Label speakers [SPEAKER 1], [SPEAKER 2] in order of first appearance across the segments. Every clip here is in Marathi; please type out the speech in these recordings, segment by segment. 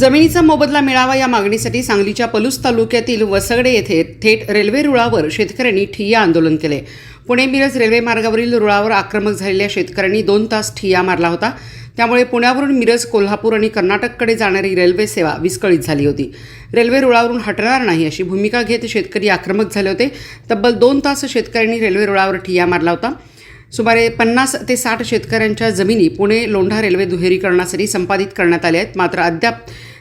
[SPEAKER 1] जमिनीचा मोबदला मिळावा या मागणीसाठी सांगलीच्या पलूस तालुक्यातील वसगडे येथे थेट रेल्वे रुळावर शेतकऱ्यांनी ठिय्या आंदोलन केले. पुणे मिरज रेल्वे मार्गावरील रुळावर आक्रमक झालेल्या शेतकऱ्यांनी दोन तास ठिय्या मारला होता. त्यामुळे पुण्यावरून मिरज कोल्हापूर आणि कर्नाटककडे जाणारी रेल्वे सेवा विस्कळीत झाली होती. रेल्वे रुळावरून हटणार नाही अशी भूमिका घेत शेतकरी आक्रमक झाले होते. तब्बल दोन तास शेतकऱ्यांनी रेल्वे रुळावर ठिय्या मारला होता. सुमारे पन्नास ते साठ शेतकऱ्यांच्या जमिनी पुणे लोंढा रेल्वे दुहेरीकरणासाठी संपादित करण्यात आल्या आहेत. मात्र अद्याप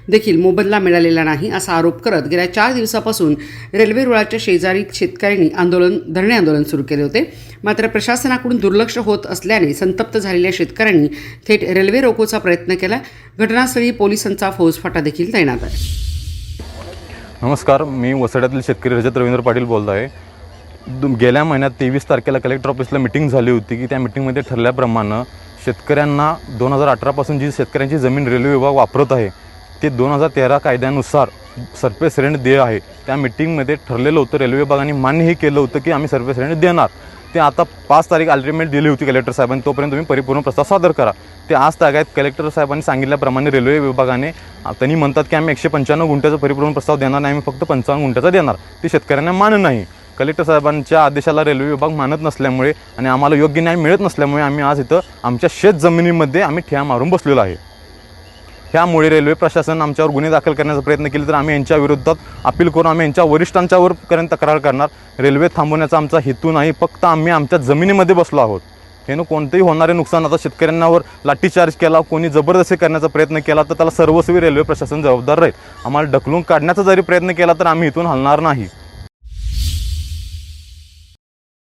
[SPEAKER 1] देखील मोबदला मिळालेला नाही असा आरोप करत गेल्या चार दिवसापासून रेल्वे रुळाच्या शेजारी शेतकऱ्यांनी आंदोलन धरणे आंदोलन सुरू केले होते. मात्र प्रशासनाकडून दुर्लक्ष होत असल्याने संतप्त झालेल्या शेतकऱ्यांनी थेट रेल्वे रोकोचा प्रयत्न केला. घटनास्थळी पोलिसांचा फौजफाटा देखील तैनात आहे.
[SPEAKER 2] नमस्कार मी वसड्यातील शेतकरी रजत रवींद्र पाटील बोलत आहे. दु- गेल्या महिन्यात तेवीस तारखेला कलेक्टर ऑफिसला मिटिंग झाली होती की त्या मिटिंगमध्ये ठरल्याप्रमाणे शेतकऱ्यांना दोन हजार अठरापासून जी शेतकऱ्यांची जमीन रेल्वे विभाग वापरत आहे ते दोन हजार तेरा कायद्यानुसार सरफेस रेंट देय आहे. त्या मिटिंगमध्ये ठरलेलं होतं रेल्वे विभागाने मान्यही केलं होतं की आम्ही सरफेस रेंट देणार. ते आता पाच तारीख अल्टिमेट दिली होती कलेक्टर साहेबांनी. तोपर्यंत तुम्ही परिपूर्ण प्रस्ताव सादर करा. ते आज तागायत कलेक्टर साहेबांनी सांगितल्याप्रमाणे रेल्वे विभागाने त्यांनी म्हणतात की आम्ही एकशे पंच्याण्णव गुंठ्याचा परिपूर्ण प्रस्ताव देणार नाही आम्ही फक्त पंचावन्न गुंठ्याचा देणार. ते शेतकऱ्यांना मान नाही. कलेक्टर साहेबांच्या आदेशाला रेल्वे विभाग मानत नसल्यामुळे आणि आम्हाला योग्य न्याय मिळत नसल्यामुळे आम्ही आज इथं आमच्या शेत जमिनीमध्ये आम्ही ठिया मारून बसलेलो आहे. ह्यामुळे रेल्वे प्रशासन आमच्यावर गुन्हे दाखल करण्याचा प्रयत्न केले तर आम्ही यांच्या विरोधात अपील करून आम्ही यांच्या वरिष्ठांच्यावरपर्यंत तक्रार करणार. रेल्वे थांबवण्याचा आमचा हेतू नाही. फक्त आम्ही आमच्या जमिनीमध्ये बसलो आहोत. हेनं कोणतेही होणारे नुकसान आता शेतकऱ्यांवर लाठीचार्ज केला कोणी जबरदस्ती करण्याचा प्रयत्न केला तर त्याला सर्वस्वी रेल्वे प्रशासन जबाबदार राहील. आम्हाला ढकलून काढण्याचा जरी प्रयत्न केला तर आम्ही इथून हलणार नाही.